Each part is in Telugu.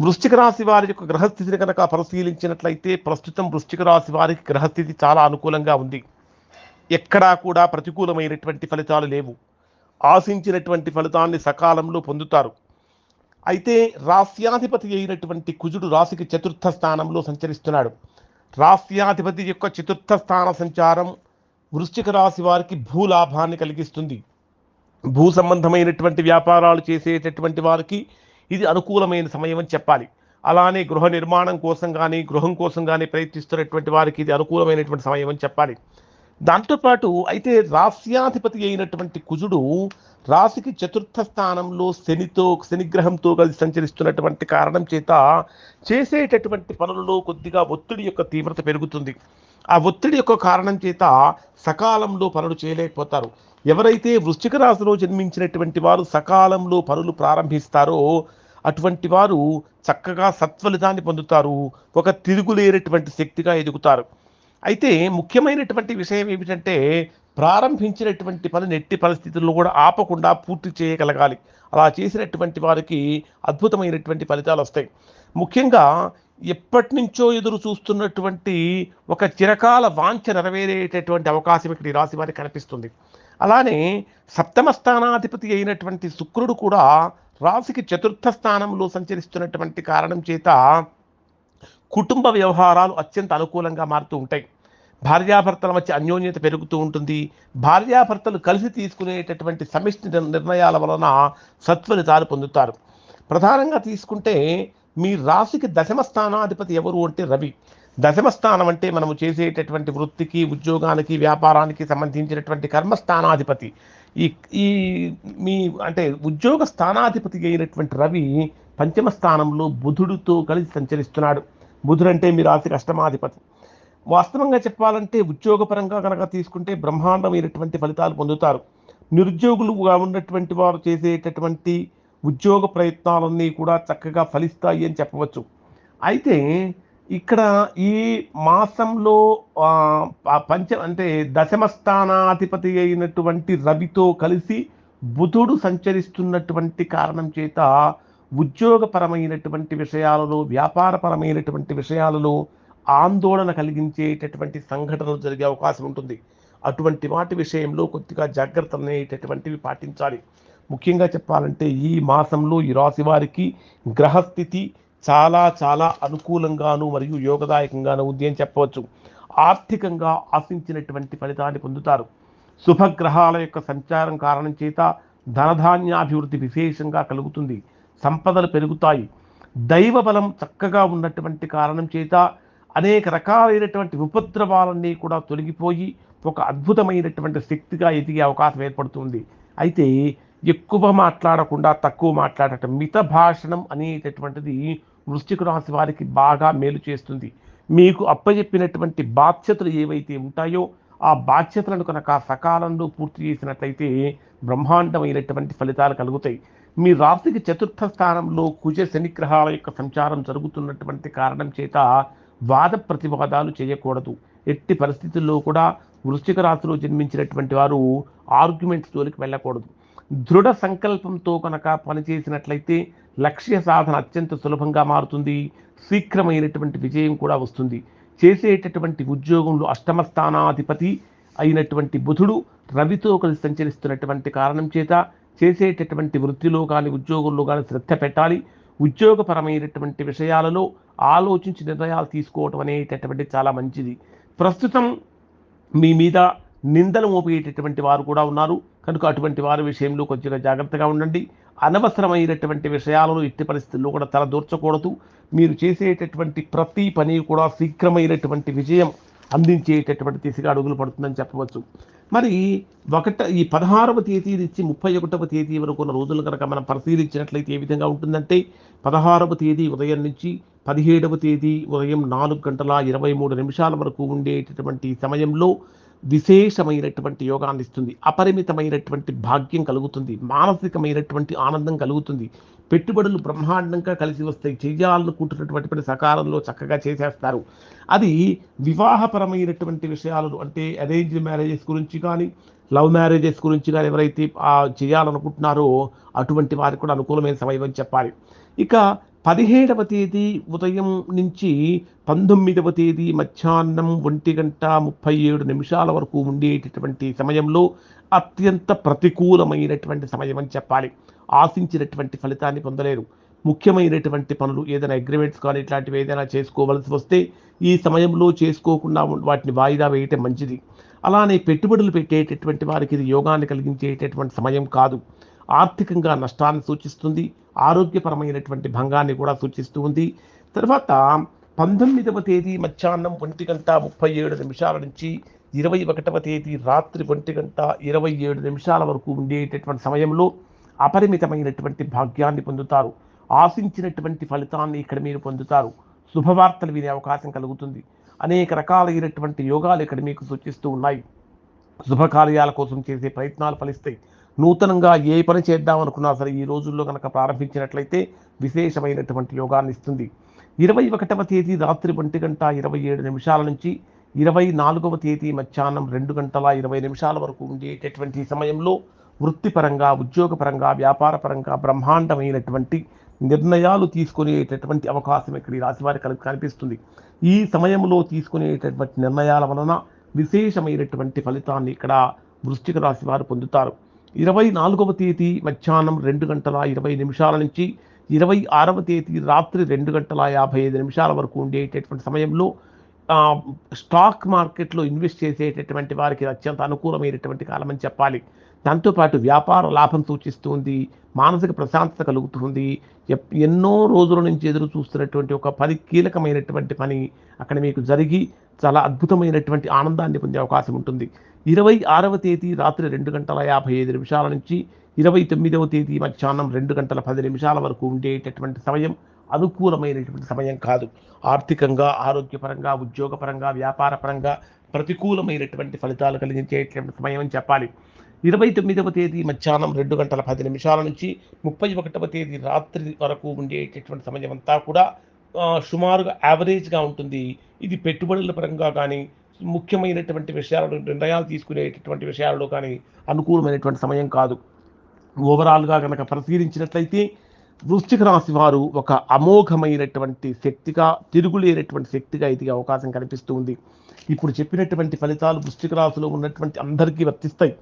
వృశ్చిక రాశి వారి యొక్క గ్రహస్థితిని కనుక పరిశీలించినట్లయితే ప్రస్తుతం వృశ్చిక రాశి వారికి గ్రహస్థితి చాలా అనుకూలంగా ఉంది. ఎక్కడా కూడా ప్రతికూలమైనటువంటి ఫలితాలు లేవు. ఆశించినటువంటి ఫలితాన్ని సకాలంలో పొందుతారు. అయితే రాస్యాధిపతి అయినటువంటి కుజుడు రాశికి చతుర్థ స్థానంలో సంచరిస్తున్నాడు. రాస్యాధిపతి యొక్క చతుర్థ స్థాన సంచారం వృశ్చిక రాశి వారికి భూలాభాన్ని కలిగిస్తుంది. భూ సంబంధమైనటువంటి వ్యాపారాలు చేసేటటువంటి వారికి ఇది అనుకూలమైన సమయం అని చెప్పాలి. అలానే గృహ నిర్మాణం కోసం కానీ గృహం కోసం కానీ ప్రయత్నిస్తున్నటువంటి వారికి ఇది అనుకూలమైనటువంటి సమయం అని చెప్పాలి. దాంతోపాటు అయితే రాస్యాధిపతి అయినటువంటి కుజుడు రాశికి చతుర్థ స్థానంలో శనితో శనిగ్రహంతో కలిసి సంచరిస్తున్నటువంటి కారణం చేత చేసేటటువంటి పనులలో కొద్దిగా ఒత్తిడి యొక్క తీవ్రత పెరుగుతుంది. ఆ ఒత్తిడి యొక్క కారణం చేత సకాలంలో పనులు చేయలేకపోతారు. ఎవరైతే వృశ్చిక రాశిలో జన్మించినటువంటి వారు సకాలంలో పనులు ప్రారంభిస్తారో అటువంటి వారు చక్కగా సత్ఫలితాన్ని పొందుతారు. ఒక తిరుగులేనటువంటి శక్తిగా ఎదుగుతారు. అయితే ముఖ్యమైనటువంటి విషయం ఏమిటంటే ప్రారంభించినటువంటి పని నెట్టి పరిస్థితుల్లో కూడా ఆపకుండా పూర్తి చేయగలగాలి. అలా చేసినటువంటి వారికి అద్భుతమైనటువంటి ఫలితాలు వస్తాయి. ముఖ్యంగా ఎప్పటి నుంచో ఎదురు చూస్తున్నటువంటి ఒక చిరకాల వాంఛ నెరవేరేటటువంటి అవకాశం ఇక్కడ ఈ రాశి వారికి కనిపిస్తుంది. అలానే సప్తమ స్థానాధిపతి అయినటువంటి శుక్రుడు కూడా రాశికి చతుర్థ స్థానంలో సంచరిస్తున్నటువంటి కారణం చేత కుటుంబ వ్యవహారాలు అత్యంత అనుకూలంగా మారుతూ ఉంటాయి. భార్యాభర్తల మధ్య అన్యోన్యత పెరుగుతూ ఉంటుంది. భార్యాభర్తలు కలిసి తీసుకునేటటువంటి సమిష్టి నిర్ణయాల వలన సత్ఫలితాలు పొందుతారు. ప్రధానంగా తీసుకుంటే మీ రాశికి దశమ స్థానాధిపతి ఎవరు అంటే రవి. దశమ స్థానం అంటే మనము చేసేటటువంటి వృత్తికి ఉద్యోగానికి వ్యాపారానికి సంబంధించినటువంటి కర్మస్థానాధిపతి. ఈ ఈ మీ అంటే ఉద్యోగ స్థానాధిపతి అయినటువంటి రవి పంచమ స్థానంలో బుధుడితో కలిసి సంచరిస్తున్నాడు. బుధుడు అంటే మీ రాశికి అష్టమాధిపతి. వాస్తవంగా చెప్పాలంటే ఉద్యోగపరంగా కనుక తీసుకుంటే బ్రహ్మాండమైనటువంటి ఫలితాలు పొందుతారు. నిరుద్యోగులుగా ఉన్నటువంటి వారు చేసేటటువంటి ఉద్యోగ ప్రయత్నాలన్నీ కూడా చక్కగా ఫలిస్తాయి అని చెప్పవచ్చు. అయితే ఇక్కడ ఈ మాసంలో పంచ అంటే దశమ స్థానాధిపతి అయినటువంటి రవితో కలిసి బుధుడు సంచరిస్తున్నటువంటి కారణం చేత ఉద్యోగపరమైనటువంటి విషయాలలో వ్యాపారపరమైనటువంటి విషయాలలో ఆందోళన కలిగించేటటువంటి సంఘటనలు జరిగే అవకాశం ఉంటుంది. అటువంటి వాటి విషయంలో కొద్దిగా జాగ్రత్తలు అనేటటువంటివి పాటించాలి. ముఖ్యంగా చెప్పాలంటే ఈ మాసంలో ఈ రాశి వారికి గ్రహస్థితి చాలా చాలా అనుకూలంగాను మరియు యోగదాయకంగాను ఉంది అని చెప్పవచ్చు. ఆర్థికంగా ఆశించినటువంటి ఫలితాన్ని పొందుతారు. శుభగ్రహాల యొక్క సంచారం కారణం చేత ధనధాన్యాభివృద్ధి విశేషంగా కలుగుతుంది. సంపదలు పెరుగుతాయి. దైవ బలం చక్కగా ఉన్నటువంటి కారణం చేత అనేక రకాలైనటువంటి ఉపద్రవాలన్నీ కూడా తొలగిపోయి ఒక అద్భుతమైనటువంటి శక్తిగా ఎదిగే అవకాశం ఏర్పడుతుంది. అయితే ఎక్కువ మాట్లాడకుండా తక్కువ మాట్లాడటం మిత భాషణం అనేటటువంటిది వృశ్చిక రాశి వారికి బాగా మేలు చేస్తుంది. మీకు అప్పచెప్పినటువంటి బాధ్యతలు ఏవైతే ఉంటాయో ఆ బాధ్యతలను కనుక సకాలంలో పూర్తి చేసినట్లయితే బ్రహ్మాండమైనటువంటి ఫలితాలు కలుగుతాయి. మీ రాశికి చతుర్థ స్థానంలో కుజ శనిగ్రహాల యొక్క సంచారం జరుగుతున్నటువంటి కారణం చేత వాద ప్రతివాదాలు చేయకూడదు. ఎట్టి పరిస్థితుల్లో కూడా వృశ్చిక రాశిలో జన్మించినటువంటి వారు ఆర్గ్యుమెంట్స్ జోలికి వెళ్ళకూడదు. దృఢ సంకల్పంతో కనుక పనిచేసినట్లయితే లక్ష్య సాధన అత్యంత సులభంగా మారుతుంది. శీఘ్రమైనటువంటి విజయం కూడా వస్తుంది. చేసేటటువంటి ఉద్యోగంలో అష్టమ స్థానాధిపతి అయినటువంటి బుధుడు రవితో కలిసి సంచరిస్తున్నటువంటి కారణం చేత చేసేటటువంటి వృత్తిలో కానీ ఉద్యోగంలో కానీ శ్రద్ధ పెట్టాలి. ఉద్యోగపరమైనటువంటి విషయాలలో ఆలోచించి నిర్ణయాలు తీసుకోవటం అనేటటువంటి చాలా మంచిది. ప్రస్తుతం మీ మీద నిందలు మోపేటటువంటి వారు కూడా ఉన్నారు. కనుక అటువంటి వారి విషయంలో కొద్దిగా జాగ్రత్తగా ఉండండి. అనవసరమైనటువంటి విషయాలను ఎట్టి పరిస్థితుల్లో కూడా తల దూర్చకూడదు. మీరు చేసేటటువంటి ప్రతి పని కూడా శీఘ్రమైనటువంటి విజయం అందించేటటువంటి దిశగా అడుగులు పడుతుందని చెప్పవచ్చు. మరి ఒకట ఈ పదహారవ తేదీ నుంచి ముప్పై ఒకటవ తేదీ వరకు ఉన్న రోజులు కనుక మనం పరిశీలించినట్లయితే ఏ విధంగా ఉంటుందంటే పదహారవ తేదీ ఉదయం నుంచి పదిహేడవ తేదీ ఉదయం నాలుగు గంటల ఇరవై మూడు నిమిషాల వరకు ఉండేటటువంటి సమయంలో విశేషమైనటువంటి యోగాన్ని ఇస్తుంది. అపరిమితమైనటువంటి భాగ్యం కలుగుతుంది. మానసికమైనటువంటి ఆనందం కలుగుతుంది. పెట్టుబడులు బ్రహ్మాండంగా కలిసి వస్తాయి. చేయాలనుకుంటున్నటువంటి పని సకాలంలో చక్కగా చేసేస్తారు. అది వివాహపరమైనటువంటి విషయాలను అంటే అరేంజ్ మ్యారేజెస్ గురించి కానీ లవ్ మ్యారేజెస్ గురించి కానీ ఎవరైతే చేయాలనుకుంటున్నారో అటువంటి వారికి కూడా అనుకూలమైన సమయం అని చెప్పాలి. ఇక పదిహేడవ తేదీ ఉదయం నుంచి పంతొమ్మిదవ తేదీ మధ్యాహ్నం ఒంటి గంట ముప్పై ఏడు నిమిషాల వరకు ఉండేటటువంటి సమయంలో అత్యంత ప్రతికూలమైనటువంటి సమయం అని చెప్పాలి. ఆశించినటువంటి ఫలితాన్ని పొందలేరు. ముఖ్యమైనటువంటి పనులు ఏదైనా అగ్రిమెంట్స్ కానీ ఇట్లాంటివి ఏదైనా చేసుకోవలసి వస్తే ఈ సమయంలో చేసుకోకుండా వాటిని వాయిదా వేయటం మంచిది. అలానే పెట్టుబడులు పెట్టేటటువంటి వారికి ఇది యోగాన్ని కలిగించేటటువంటి సమయం కాదు. ఆర్థికంగా నష్టాన్ని సూచిస్తుంది. ఆరోగ్యపరమైనటువంటి భంగాన్ని కూడా సూచిస్తూ ఉంది. తర్వాత పంతొమ్మిదవ తేదీ మధ్యాహ్నం ఒంటి గంట ముప్పై ఏడు నిమిషాల నుంచి ఇరవై ఒకటవ తేదీ రాత్రి ఒంటి గంట ఇరవై ఏడు నిమిషాల వరకు ఉండేటటువంటి సమయంలో అపరిమితమైనటువంటి భాగ్యాన్ని పొందుతారు. ఆశించినటువంటి ఫలితాన్ని ఇక్కడ మీరు పొందుతారు. శుభవార్తలు వినే అవకాశం కలుగుతుంది. అనేక రకాలైనటువంటి యోగాలు ఇక్కడ మీకు సూచిస్తూ ఉన్నాయి. శుభకార్యాల కోసం చేసే ప్రయత్నాలు ఫలిస్తాయి. నూతనంగా ఏ పని చేద్దాం అనుకున్నా సరే ఈ రోజుల్లో కనుక ప్రారంభించినట్లయితే విశేషమైనటువంటి యోగాన్ని ఇస్తుంది. ఇరవై ఒకటవ తేదీ రాత్రి ఒంటి గంట ఇరవై ఏడు నిమిషాల నుంచి ఇరవై నాలుగవ తేదీ మధ్యాహ్నం రెండు గంటల ఇరవై నిమిషాల వరకు ఉండేటటువంటి సమయంలో వృత్తిపరంగా ఉద్యోగపరంగా వ్యాపారపరంగా బ్రహ్మాండమైనటువంటి నిర్ణయాలు తీసుకునేటటువంటి అవకాశం ఇక్కడ ఈ రాశివారి కలిపి కనిపిస్తుంది. ఈ సమయంలో తీసుకునేటటువంటి నిర్ణయాల వలన విశేషమైనటువంటి ఫలితాన్ని ఇక్కడ వృశ్చిక రాశి వారు పొందుతారు. ఇరవై నాలుగవ తేదీ మధ్యాహ్నం రెండు గంటల ఇరవై నిమిషాల నుంచి ఇరవై ఆరవ తేదీ రాత్రి రెండు గంటల యాభై ఐదు నిమిషాల వరకు ఉండేటటువంటి సమయంలో స్టాక్ మార్కెట్లో ఇన్వెస్ట్ చేసేటటువంటి వారికి అత్యంత అనుకూలమైనటువంటి కాలం అని చెప్పాలి. దాంతోపాటు వ్యాపార లాభం సూచిస్తుంది మానసిక ప్రశాంతత కలుగుతుంది. ఎప్- ఎన్నో రోజుల నుంచి ఎదురు చూస్తున్నటువంటి ఒక పది కీలకమైనటువంటి పని అక్కడ మీకు జరిగి చాలా అద్భుతమైనటువంటి ఆనందాన్ని పొందే అవకాశం ఉంటుంది. ఇరవై ఆరవ తేదీ రాత్రి రెండు గంటల యాభై ఐదు నిమిషాల నుంచి ఇరవై తొమ్మిదవ తేదీ మధ్యాహ్నం రెండు గంటల పది నిమిషాల వరకు ఉండేటటువంటి సమయం అనుకూలమైనటువంటి సమయం కాదు. ఆర్థికంగా ఆరోగ్యపరంగా ఉద్యోగపరంగా వ్యాపారపరంగా ప్రతికూలమైనటువంటి ఫలితాలు కలిగించేటువంటి సమయం అని చెప్పాలి. ఇరవై తొమ్మిదవ తేదీ మధ్యాహ్నం రెండు గంటల పది నిమిషాల నుంచి ముప్పై ఒకటవ తేదీ రాత్రి వరకు ఉండేటటువంటి సమయం అంతా కూడా సుమారుగా యావరేజ్గా ఉంటుంది. ఇది పెట్టుబడుల పరంగా కానీ ముఖ్యమైనటువంటి విషయాలు నిర్ణయాలు తీసుకునేటటువంటి విషయాల్లో కానీ అనుకూలమైనటువంటి సమయం కాదు. ఓవరాల్గా కనుక పరిశీలించినట్లయితే వృశ్చిక రాశి వారు ఒక అమోఘమైనటువంటి శక్తిగా తిరుగులేనటువంటి శక్తిగా ఎదిగే అవకాశం కనిపిస్తుంది ఇప్పుడు చెప్పినటువంటి ఫలితాలు వృశ్చిక రాశిలో ఉన్నటువంటి అందరికీ వర్తిస్తాయి.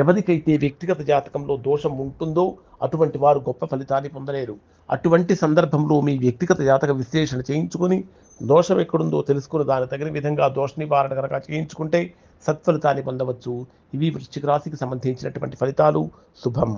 ఎవరికైతే వ్యక్తిగత జాతకంలో దోషం ఉంటుందో అటువంటి వారు గొప్ప ఫలితాన్ని పొందలేరు. అటువంటి సందర్భంలో మీ వ్యక్తిగత జాతక విశ్లేషణ చేయించుకొని దోషం ఎక్కడుందో తెలుసుకుని దాని తగిన విధంగా దోష నివారణ కనుక చేయించుకుంటే సత్ఫలితాన్ని పొందవచ్చు. ఇవి వృశ్చిక రాశికి సంబంధించినటువంటి ఫలితాలు. శుభం.